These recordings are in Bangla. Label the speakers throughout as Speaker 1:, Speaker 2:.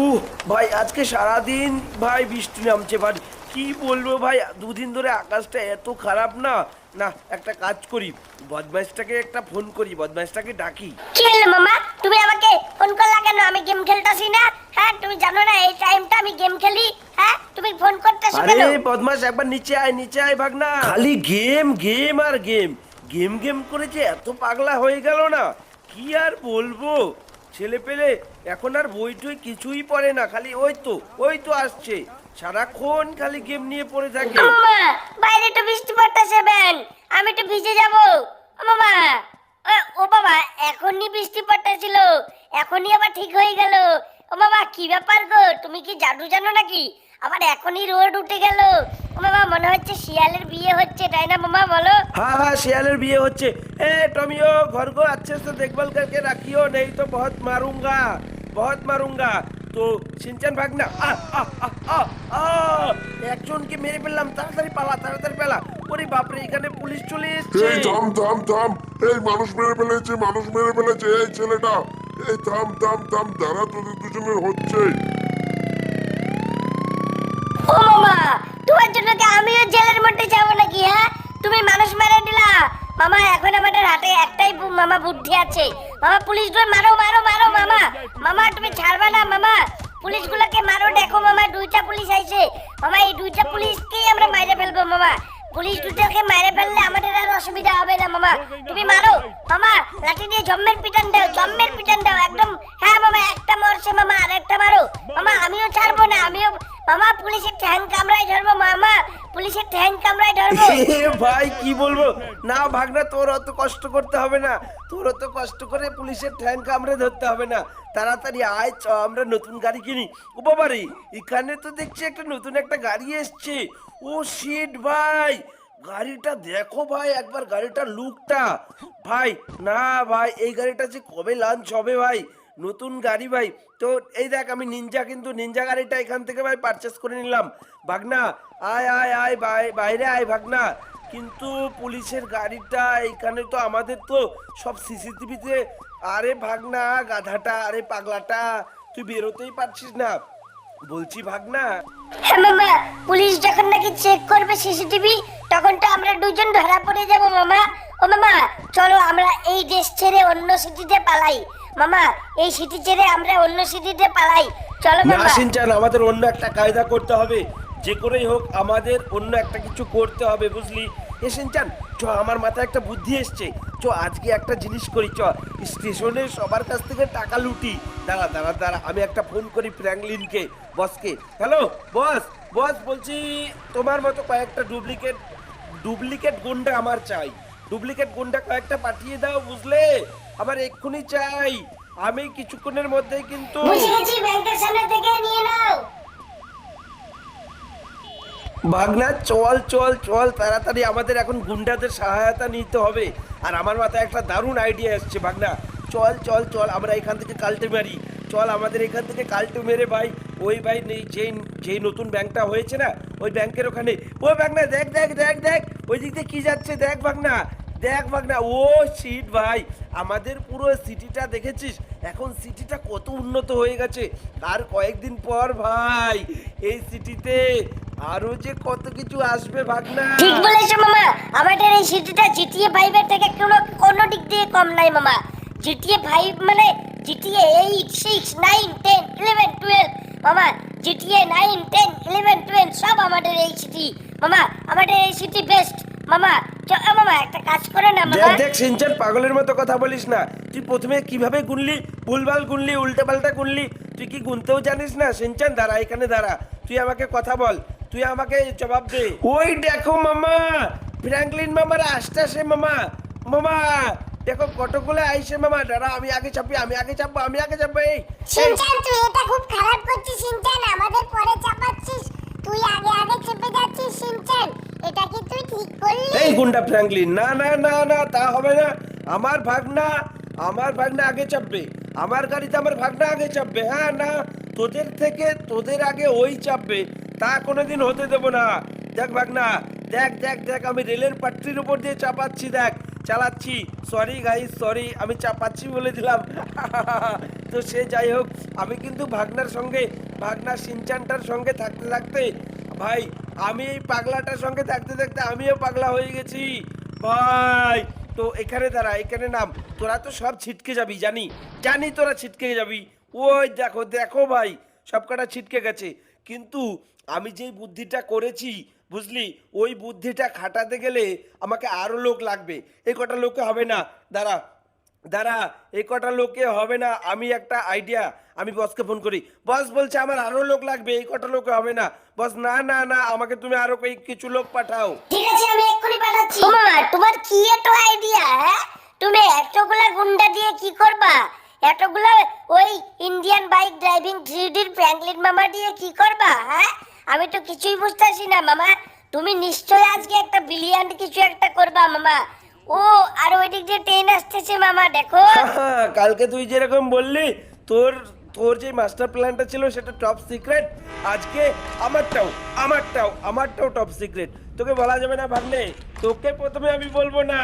Speaker 1: ও ভাই আজকে সারাদিন ভাই বৃষ্টি নামছে ভাই। কি বলব ভাই দুদিন ধরে আকাশটা এত খারাপ না? না একটা কাজ করি। বদমাইশটাকে একটা ফোন করি বদমাইশটাকে ডাকি।
Speaker 2: কি হলো মামা? তুমি আমাকে ফোন করলা কেন? আমি গেম খেলতাছি না। হ্যাঁ তুমি জানো না এই টাইমটা আমি গেম খেলি। হ্যাঁ তুমি ফোন করতেছো
Speaker 1: আরে
Speaker 2: কেন?
Speaker 1: একবার নিচে আয় নিচে আয় ভাগ না খালি গেম গেম আর গেম। গেম গেম করে যে এত পাগলা হয়ে গেল না। কি আর বলব? ছেলে পেলে এখন আর বই টই কিছুই পড়ে না, খালি ওই তো ওই তো আসছে। সারাক্ষণ খালি গেম নিয়ে পড়ে থাকে।
Speaker 2: বাইরে তো বৃষ্টি পড়তেছে, বেন। আমি তো ভিজে যাব। মামা ও বাবা, এখনই বৃষ্টি পড়তেছিল। এখনই আবার ঠিক হয়ে গেল। ও বাবা, কি ব্যাপার গো? তুমি কি জাদু জানো নাকি? আবার এখনই রোড উঠে গেল ও মামা মনে হচ্ছে শিয়ালের বিয়ে হচ্ছে তাই না মামা বলো
Speaker 1: हाँ हाँ शियालेर बिये होच्छे ए टमियो घर को अच्छे से देखभाल करके रखियो नहीं तो बहुत मारूंगा बहुत मारूंगा তো সিনচান ভাগ না আ, আ, আ, আ, আ, একজনকে মেরে ফেললাম তাড়াতাড়ি পালা তাড়াতাড়ি পালা ওরে বাপরে এখানে পুলিশ চলে এসেছে
Speaker 3: এই থাম থাম থাম এই মানুষ মেরে ফেলেছে মানুষ মেরে ফেলেছে এই ছেলেটা এই থাম থাম থাম দাঁড়া তোদের দুজনের হচ্ছে
Speaker 2: জন্য কি আমিও জেলের মধ্যে যাব নাকি হ্যাঁ? তুমি মানুষ মেরে দিলা। মামা, এখন আমাদের হাতে একটাই মামা বুদ্ধি আছে। মামা, পুলিশগুলো মারো মারো মারো, মামা। মামা, তুমি ছাড়বা না, মামা। পুলিশগুলোকে মারো, দেখো মামা, দুইটা পুলিশ আইছে। মামা, এই দুইটা পুলিশকেই আমরা মাইরে ফেলব, মামা। পুলিশ দুটোকে মাইরে ফেললে আমাদের আর অসুবিধা হবে না, মামা। তুমি মারো। মামা, লাঠি দিয়ে জম্মের পিটান দাও, জম্মের পিটান দাও, একদম। হ্যাঁ মামা, একটা মরছে, মামা আর একটা মারো। মামা, আমিও ছাড়বো না, আমিও মামা, পুলিশের ঠ্যাং কামড়ায় ধরবো, মামা। পুলিশের ঠ্যাং কামড়ায় ধরবো।
Speaker 1: ভাই, কি বলব? না ভাগনা, তোর অত কষ্ট করতে হবে না। তোর অত কষ্ট করে পুলিশের ঠ্যাং কামড়ে ধরতে হবে না। তাড়াতাড়ি আয়, চ, আমরা নতুন গাড়ি কিনি। ও এখানে তো দেখছি একটা নতুন একটা গাড়ি এসছে। ও শিট ভাই। গাড়িটা দেখো ভাই, একবার গাড়িটার লুকটা ভাই, না ভাই, এই গাড়িটা যে কবে লঞ্চ হবে ভাই? নতুন গাড়ি ভাই। তো এই দেখ, আমি নিনজা কিন্তু নিনজা গাড়িটা এখান থেকে ভাই পারচেস করে নিলাম। ভাগনা, আয় আয় আয়, বাই- বাইরে আয় ভাগনা। কিন্তু পুলিশের গাড়িটা এখানে তো আমাদের তো সব সিসিটিভিতে, আরে ভাগনা, গাধাটা, আরে পাগলাটা, তুই বেরোতেই পারছিস না। বলছি ভাগনা।
Speaker 2: হ্যাঁ মামা, পুলিশ যখন নাকি চেক করবে সিসিটিভি, তখন তো আমরা দুজন ধরা পড়ে যাব মামা। ও মামা, চলো আমরা এই দেশ ছেড়ে অন্য সিটিতে পালাই। মামা এই সিটি ছেড়ে আমরা অন্য সিটিতে পালাই। চলো
Speaker 1: না
Speaker 2: মামা।
Speaker 1: সিনচান আমাদের অন্য একটা কায়দা করতে হবে। যে করেই হোক আমাদের অন্য একটা কিছু করতে হবে বুঝলি? এ সিনচান চ আমার মাথায় একটা বুদ্ধি এসছে। চ আজকে একটা জিনিস করি চ স্টেশনে সবার কাছ থেকে টাকা লুটি। দাঁড়া দাঁড়া দাঁড়া আমি একটা ফোন করি ফ্র্যাঙ্কলিনকে বসকে। হ্যালো বস বস বলছি তোমার মতো কয়েকটা ডুপ্লিকেট ডুপ্লিকেট গুন্ডা আমার চাই। ডুপ্লিকেট গুন্ডা কয়েকটা পাঠিয়ে দাও বুঝলে? আমার এক্ষুনি চাই। আমি কিছুক্ষণের মধ্যে কিন্তু
Speaker 2: ব্যাংকের সামনে থেকে নিয়ে নাও।
Speaker 1: ভাগনা চল চল চল তাড়াতাড়ি। আমাদের এখন গুন্ডাদের সহায়তা নিতে হবে। আর আমার মাথায় একটা দারুণ আইডিয়া এসছে ভাগনা। চল চল চল আমরা এখান থেকে কালটে মারি। চল আমাদের এখান থেকে কালটে মেরে ভাই। ওই ভাই নেই যেই যেই নতুন ব্যাংকটা হয়েছে না ওই ব্যাংকের ওখানে। ও ভাগনা দেখ দেখ দেখ দেখ। ওই দিক দিয়ে কী যাচ্ছে দেখ ভাগনা। দেখ ভাগনা, ও সিট ভাই, আমাদের পুরো সিটিটা দেখেছিস? এখন সিটিটা কত উন্নত হয়ে গেছে। আর কয়েকদিন পর ভাই, এই সিটিতে আরও যে কত কিছু আসবে ভাগনা।
Speaker 2: ঠিক বলেছ মামা। আমাদের এই সিটিটা জিটিএ ফাইভের থেকে কোনো কোনো দিক দিয়ে কম নাই মামা। জিটিএ ফাইভ মানে GTA eight six nine ten eleven twelve মামা GTA nine ten eleven twelve সব আমাদের এই সিটি মামা, আমাদের এই সিটি বেস্ট মামা মামা একটা কাজ করে না
Speaker 1: দেখ
Speaker 2: মামা।
Speaker 1: দেখ সিনচান পাগলের মতো কথা বলিস না। তুই প্রথমে কীভাবে গুনলি? ভুলভাল গুনলি উল্টে পাল্টা গুনলি। তুই কি গুনতেও জানিস না? সিনচান দাঁড়া এখানে দাঁড়া। তুই আমাকে কথা বল। তুই আমাকে জবাব দে। ওই দেখো মামা। ফ্র্যাঙ্কলিন মামার আসতেছে মামা। মামা দেখো কতগুলো আইসে মামা। দাঁড়া আমি আগে চাপি আমি আগে চাপবো আমি আগে চাপবো এই এই,
Speaker 4: সিনচান তুই এটা খুব খারাপ করছিস সিনচান। আমাদের পরে চাপাচ্ছিস। তুই আগে আগে চেপে যাচ্ছিস সিনচান। এটা কি ঠিক করলি?
Speaker 1: এই গুন্ডা ফ্র্যাঙ্কলিন, না না না না, তা হবে না। আমার ভাগনা আমার ভাগনা আগে চাপবে। আমার গাড়িতে আমার ভাগনা আগে চাপবে। হ্যাঁ না, তোদের থেকে তোদের আগে ওই চাপবে। তা কোনোদিন হতে দেবো না। দেখ ভাগনা, দেখ দেখ দেখ, আমি রেলের পাট্রির উপর দিয়ে চাপাচ্ছি, দেখ, চালাচ্ছি। সরি গাইস সরি আমি চাপাচ্ছি বলে দিলাম। তো সে যাই হোক, আমি কিন্তু ভাগনার সঙ্গে ভাগনার সিনচানটার সঙ্গে থাকতে থাকতে ভাই, আমি এই পাগলাটার সঙ্গে থাকতে থাকতে আমিও পাগলা হয়ে গেছি। ভাই, তো এখানে দাঁড়া, এখানে নাম। তোরা তো সব ছিটকে যাবি, জানি। জানি তোরা ছিটকে যাবি। ওই দেখো দেখো ভাই সব কটা ছিটকে গেছে। কিন্তু আমি যেই বুদ্ধিটা করেছি, বুঝলি, ওই বুদ্ধিটা খাটাতে গেলে আমাকে আরও লোক লাগবে। এই কটা লোকে হবে না। দাঁড়া দাঁড়া এই কটা লোকে হবে না, আমি একটা আইডিয়া আমি বসকে ফোন করি। বস বলছে, আমার আরও লোক লাগবে, এই কটা লোকে হবে না। বস না না না, আমাকে তুমি আরও কিছু লোক পাঠাও।
Speaker 2: ঠিক আছে, আমি এক্ষুনি পাঠাচ্ছি। মামা তোমার কি এত আইডিয়া হ্যাঁ? তুমি এতগুলা গুন্ডা দিয়ে কি করবা? এতগুলা ওই ইন্ডিয়ান বাইক ড্রাইভিং থ্রিডির ফ্র্যাঙ্কলিন মামা দিয়ে কি করবা হ্যাঁ? আমি তো কিছুই বুঝতেছি না, মামা। তুমি নিশ্চয়ই আজকে একটা বিলিয়ন কিছু একটা করবা, মামা। ও আর ওই দিক দিয়ে ট্রেন আসতেছে মামা দেখো।
Speaker 1: হ্যাঁ, কালকে তুই যেরকম বললি তোর তোর যে মাস্টার প্ল্যানটা ছিল সেটা টপ সিক্রেট আজকে আমারটাও আমারটাও আমারটাও টপ সিক্রেট তোকে বলা যাবে না ভাবলে তোকে প্রথমে আমি বলব না।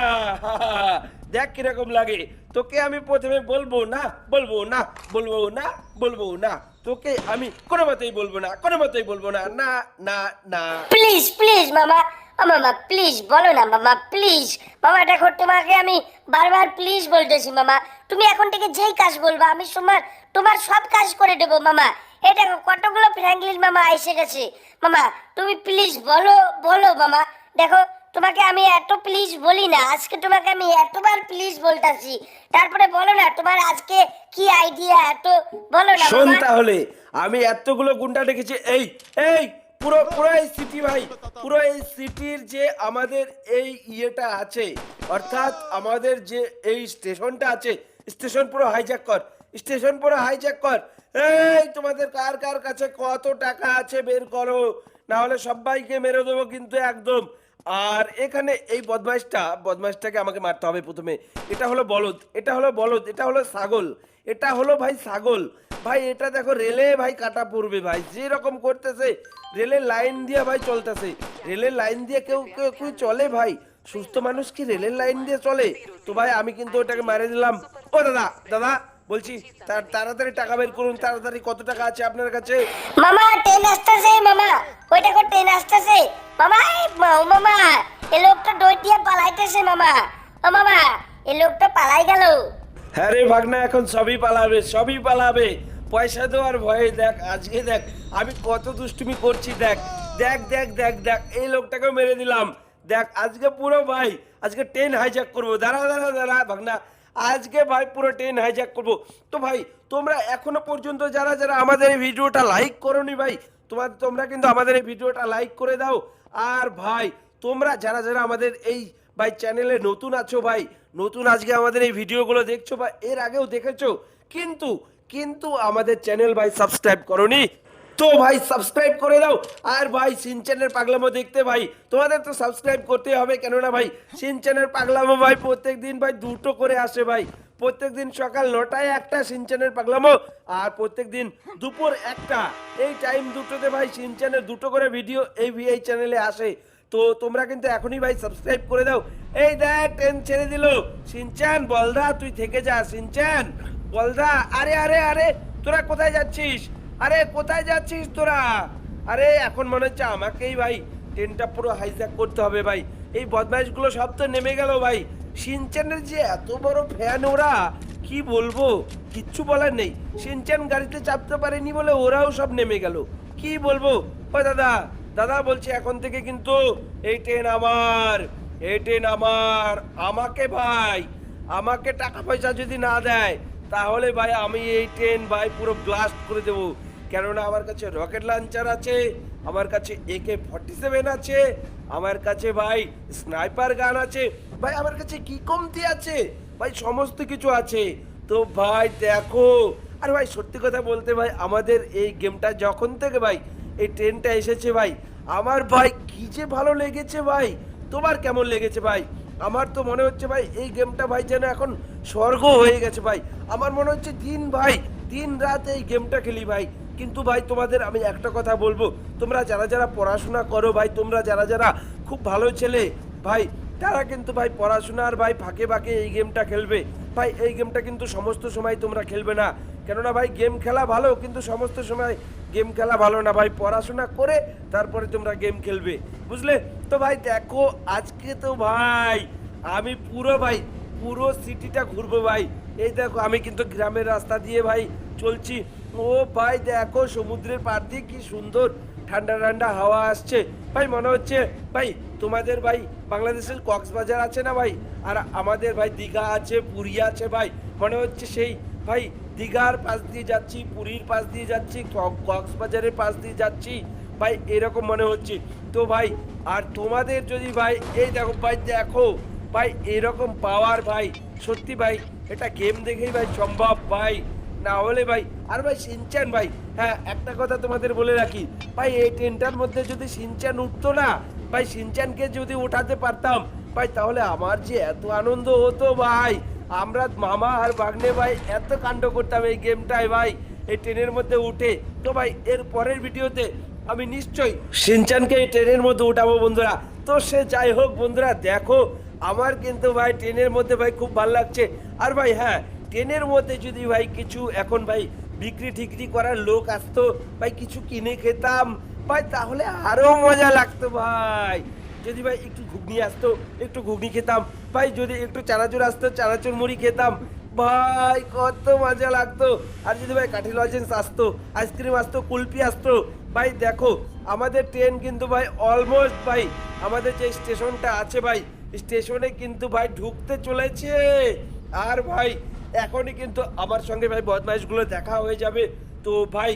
Speaker 1: দেখ কীরকম লাগে তোকে আমি প্রথমে বলব না বলব না বলব না বলব না। তোকে আমি কোনো মতেই বলব না কোনো মতেই বলব না না না না।
Speaker 2: প্লিজ প্লিজ মামা মামা প্লিজ বলো না মামা প্লিজ মামা দেখো, তোমাকে আমি বারবার প্লিজ বলতেছি মামা তুমি এখন থেকে যেই কাজ বলবা, আমি তোমার তোমার সব কাজ করে দেবো মামা এই দেখো, কতগুলো ফ্র্যাঙ্কলিন মামা এসে গেছে। মামা তুমি প্লিজ বলো বলো মামা দেখো, তোমাকে আমি এত প্লিজ বলি না, আজকে তোমাকে আমি এতবার প্লিজ বলতাছি। তারপরে বলো না, তোমার আজকে কি আইডিয়া এত বলো না
Speaker 1: শোন তাহলে, আমি এতগুলো গুন্ডা ডেকেছি এই এই পুরো পুরো এই সিটি ভাই পুরো এই সিটির যে আমাদের এই ইয়েটা আছে, অর্থাৎ আমাদের যে এই স্টেশনটা আছে, স্টেশন পুরো হাইজ্যাক কর, স্টেশন পুরো হাইজ্যাক কর। এই তোমাদের কার কার কাছে কত টাকা আছে বের করো না হলে সবাইকে মেরে দেবো কিন্তু একদম। আর এখানে এই বদমাইশটা, বদমাইশটাকে আমাকে মারতে হবে প্রথমে। এটা হলো বলদ, এটা হলো বলদ, এটা হলো ছাগল, এটা হলো ভাই ছাগল। ভাই, এটা দেখো রেলে ভাই কাটা পড়বে ভাই, যে রকম করতেছে, রেলের লাইন দিয়ে ভাই চলতেছে। রেলের লাইন দিয়ে কেউ কেউ কেউ চলে ভাই? সুস্থ মানুষ কি রেলের লাইন দিয়ে চলে? তো ভাই, আমি কিন্তু ওটাকে মারে দিলাম। ও দাদা দাদা, বলছি তাড়াতাড়ি টাকা বের করুন, তাড়াতাড়ি কত টাকা আছে আপনার কাছে?
Speaker 2: মামা ট্রেন আসতেছে, মামা। ওই দেখো ট্রেন আসতেছে। মামা ও মামা, এ লোকটা দই দিয়ে পালাইতেছে মামা। ও মামা, এ লোকটা পালাই গেল।
Speaker 1: হ্যাঁ রে ভাগনা, এখন সবই পালাবে সবই পালাবে। পয়সা দেওয়ার ভয়ে দেখ, আজকে দেখ, আমি কত দুষ্টুমি করছি, দেখ। দেখ দেখ দেখ দেখ, এই লোকটাকে মেরে দিলাম। দেখ, আজকে পুরো ভাই, আজকে ট্রেন হাইজ্যাক করব। দাঁড়া দাঁড়া দাঁড়া, ভাগনা, আজকে ভাই পুরো ট্রেন হাইজ্যাক করব। তো ভাই, তোমরা এখনও পর্যন্ত যারা যারা আমাদের এই ভিডিওটা লাইক করোনি ভাই, তোমার, তোমরা কিন্তু আমাদের এই ভিডিওটা লাইক করে দাও। আর ভাই, তোমরা যারা যারা আমাদের এই ভাই চ্যানেলে নতুন আছো ভাই, নতুন আজকে আমাদের এই ভিডিওগুলো দেখছ বা এর আগেও দেখেছ, কিন্তু কিন্তু আমাদের চ্যানেল ভাই সাবস্ক্রাইব করনি, তো ভাই সাবস্ক্রাইব করে দাও। আর ভাই, সিনচ্যানের পাগলামো দেখতে ভাই, তোমাদের তো সাবস্ক্রাইব করতে হবে, কেননা ভাই, সিনচ্যানের পাগলামো ভাই প্রত্যেক দিন ভাই দুটো করে আসে ভাই। প্রত্যেক দিন সকাল নটায় একটা সিনচ্যানের পাগলামো, আর প্রত্যেক দিন দুপুর একটা। এই টাইম দুটোতে ভাই সিনচ্যানের দুটো করে ভিডিও এই এই চ্যানেলে আসে। তো তোমরা কিন্তু এখনই ভাই সাবস্ক্রাইব করে দাও। এই দেখ ট্রেন ছেড়ে দিল। সিনচান, বলদা, তুই থেকে যা, সিনচান। বলদা, আরে আরে আরে, তোরা কোথায় যাচ্ছিস? আরে, কোথায় যাচ্ছিস তোরা? আরে, এখন মনে হচ্ছে আমাকেই ভাই ট্রেনটা পুরো হাইজ্যাক করতে হবে ভাই। এই বদমাইশগুলো সব তো নেমে গেল ভাই। সিনচানের যে এত বড় ফ্যান ওরা, কি বলব? কিচ্ছু বলার নেই। সিনচান গাড়িতে চাপতে পারেনি বলে ওরাও সব নেমে গেল। কি বলব? ও দাদা দাদা বলছি এখন থেকে কিন্তু এই ট্রেন আমার, এই ট্রেন আমার। আমাকে ভাই, আমাকে টাকা পয়সা যদি না দেয়, তাহলে ভাই আমি এই ট্রেন ভাই পুরো ব্লাস্ট করে দেবো। কেননা আমার কাছে রকেট লঞ্চার আছে, আমার কাছে একে ফর্টি সেভেন আছে, আমার কাছে ভাই স্নাইপার গান আছে। ভাই, আমার কাছে কি কমতি আছে? ভাই, সমস্ত কিছু আছে। তো ভাই, দেখো। আর ভাই, সত্যি কথা বলতে ভাই, আমাদের এই গেমটা যখন থেকে ভাই, এই ট্রেনটা এসেছে ভাই, আমার ভাই, কি যে ভালো লেগেছে ভাই। তোমার কেমন লেগেছে ভাই? আমার তো মনে হচ্ছে ভাই, এই গেমটা ভাই যেন এখন স্বর্গ হয়ে গেছে ভাই। আমার মনে হচ্ছে দিন ভাই, দিন রাত এই গেমটা খেলি ভাই। কিন্তু ভাই, তোমাদের আমি একটা কথা বলব। তোমরা যারা যারা পড়াশোনা করো ভাই, তোমরা যারা যারা খুব ভালো ছেলে, ভাই তারা কিন্তু ভাই পড়াশোনার ভাই ফাঁকে ফাঁকে এই গেমটা খেলবে। ভাই, এই গেমটা কিন্তু সমস্ত সময় তোমরা খেলবে না। কেননা ভাই, গেম খেলা ভালো, কিন্তু সমস্ত সময় গেম খেলা ভালো না। ভাই, পড়াশোনা করে তারপরে তোমরা গেম খেলবে। বুঝলে? তো ভাই, দেখো, আজকে তো ভাই, আমি পুরো ভাই, পুরো সিটিটা ঘুরবো ভাই। এই দেখো, আমি কিন্তু গ্রামের রাস্তা দিয়ে ভাই চলছি। ও ভাই, দেখো, সমুদ্রের পার দিয়ে কি সুন্দর ঠান্ডা ঠান্ডা হাওয়া আসছে। ভাই, মনে হচ্ছে, ভাই তোমাদের ভাই বাংলাদেশের কক্সবাজার আছে না ভাই? আর আমাদের ভাই দীঘা আছে, পুরী আছে ভাই। মনে হচ্ছে সেই ভাই দীঘার পাশ দিয়ে যাচ্ছি, পুরীর পাশ দিয়ে যাচ্ছি কক্সবাজারের পাশ দিয়ে যাচ্ছি। ভাই, এরকম মনে হচ্ছে। তো ভাই, আর তোমাদের যদি ভাই, এই দেখো ভাই দেখো ভাই, এরকম পাওয়ার ভাই, সত্যি ভাই, এটা গেম দেখেই ভাই সম্ভব ভাই। না হলে ভাই, আর ভাই সিনচান ভাই হ্যাঁ একটা কথা তোমাদের বলে রাখি। ভাই, এই ট্রেনটার মধ্যে যদি সিনচান উঠতো না ভাই সিনচানকে যদি উঠাতে পারতাম, ভাই, তাহলে আমার যে এত আনন্দ হতো, ভাই। আমরা মামা আর বাগনে ভাই, এত কাণ্ড করতাম এই গেমটায়, ভাই। এই ট্রেনের মধ্যে উঠে, তো ভাই, এর পরের ভিডিওতে আমি নিশ্চয়ই সিনচানকে এই ট্রেনের মধ্যে উঠাবো, বন্ধুরা। তো সে যাই হোক, বন্ধুরা, দেখো, আমার কিন্তু, ভাই, ট্রেনের মধ্যে, ভাই, খুব ভালো লাগছে। আর ভাই হ্যাঁ ট্রেনের মধ্যে যদি, ভাই, কিছু এখন, ভাই বিক্রি ঠিকরি করার লোক আসতো, ভাই, কিছু কিনে খেতাম ভাই, তাহলে আরও মজা লাগতো ভাই। যদি ভাই একটু ঘুগনি আসতো, একটু ঘুগনি খেতাম। ভাই, যদি একটু চানাচুর আসতো, চানাচুর মুড়ি খেতাম। ভাই, কত মজা লাগতো। আর যদি ভাই কাঠি লজেন্স আসতো, আইসক্রিম আসতো কুলপি আসতো, ভাই দেখো, আমাদের ট্রেন কিন্তু ভাই অলমোস্ট ভাই, আমাদের যে স্টেশনটা আছে ভাই, স্টেশনে কিন্তু ভাই ঢুকতে চলেছে। আর ভাই, এখনই কিন্তু আমার সঙ্গে ভাই বদমাইশগুলো দেখা হয়ে যাবে। তো ভাই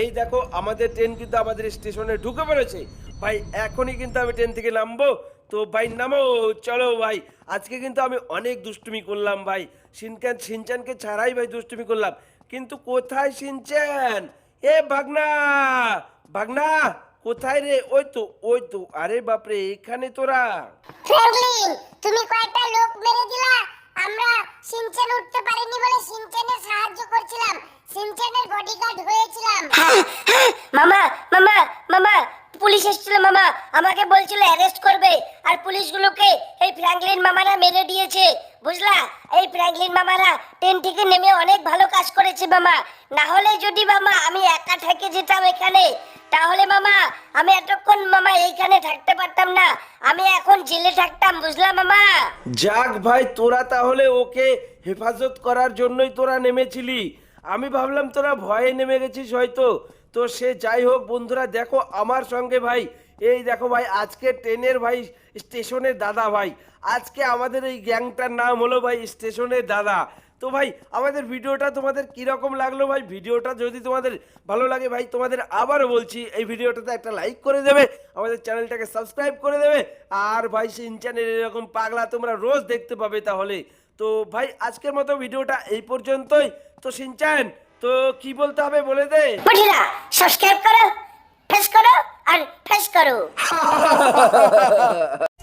Speaker 1: এই দেখো, আমাদের ট্রেন কিন্তু আমাদের স্টেশনে ঢুকে পড়েছে। ভাই, এখনই কিন্তু আমি ট্রেন থেকে নামবো। তো ভাই, নামো, চলো ভাই। আজকে কিন্তু আমি অনেক দুষ্টুমি করলাম ভাই। সিনচান সিনচানকে ছাড়াই ভাই দুষ্টুমি করলাম। কিন্তু কোথায় সিনচান এ ভাগনা! ভাগনা, কোথায় রে? ওই তো ওই তো। আরে বাপরে, এখানে তোরা।
Speaker 4: তুমি কয়েকটা লোক মেরে দিলা। আমরা সিনচেন উঠতে পারিনি বলে সিনচেনের সাহায্য করছিলাম সিনচেনের বডিগার্ড হয়েছিলাম
Speaker 2: মামা মামা মামা পুলিশ এসেছিল মামা আমাকে বলছিল অ্যারেস্ট করবে আর পুলিশগুলোকে এই ফ্র্যাঙ্কলিন মামারা মেরে দিয়েছে। বুঝলা? এই ফ্র্যাঙ্কলিন মামারা ট্রেন থেকে নেমে অনেক ভালো কাজ করেছে মামা। না হলে যদি মামা আমি একা থেকে যেতাম এখানে, তাহলে মামা আমি এতক্ষণ মামা এইখানে থাকতে পারতাম না। আমি এখন জেলে থাকতাম, বুঝলা মামা?
Speaker 1: যাক ভাই, তোরা তাহলে ওকে হেফাজত করার জন্যই তোরা নেমেছিলি। আমি ভাবলাম তোরা ভয়ে নেমে গেছিস হয়তো। তো সে যাই হোক, বন্ধুরা, দেখো আমার সঙ্গে ভাই এই দেখো ভাই, আজকে ট্রেনের ভাই, স্টেশনের দাদা ভাই। আজকে আমাদের এই গ্যাংটার নাম হলো ভাই, স্টেশনের দাদা। তো ভাই, আমাদের ভিডিওটা তোমাদের কীরকম লাগল ভাই? ভিডিওটা যদি তোমাদের ভালো লাগে ভাই, তোমাদের আবারও বলছি, এই ভিডিওটাতে একটা লাইক করে দেবে, আমাদের চ্যানেলটাকে সাবস্ক্রাইব করে দেবে। আর ভাই সিনচানের এরকম পাগলা তোমরা রোজ দেখতে পাবে তাহলে। তো ভাই, আজকের মতো ভিডিওটা এই পর্যন্তই। তো সিনচান তো কি বলতে হবে বলে দে।
Speaker 2: সাবস্ক্রাইব করো ফেস করো। আর ফেস করো।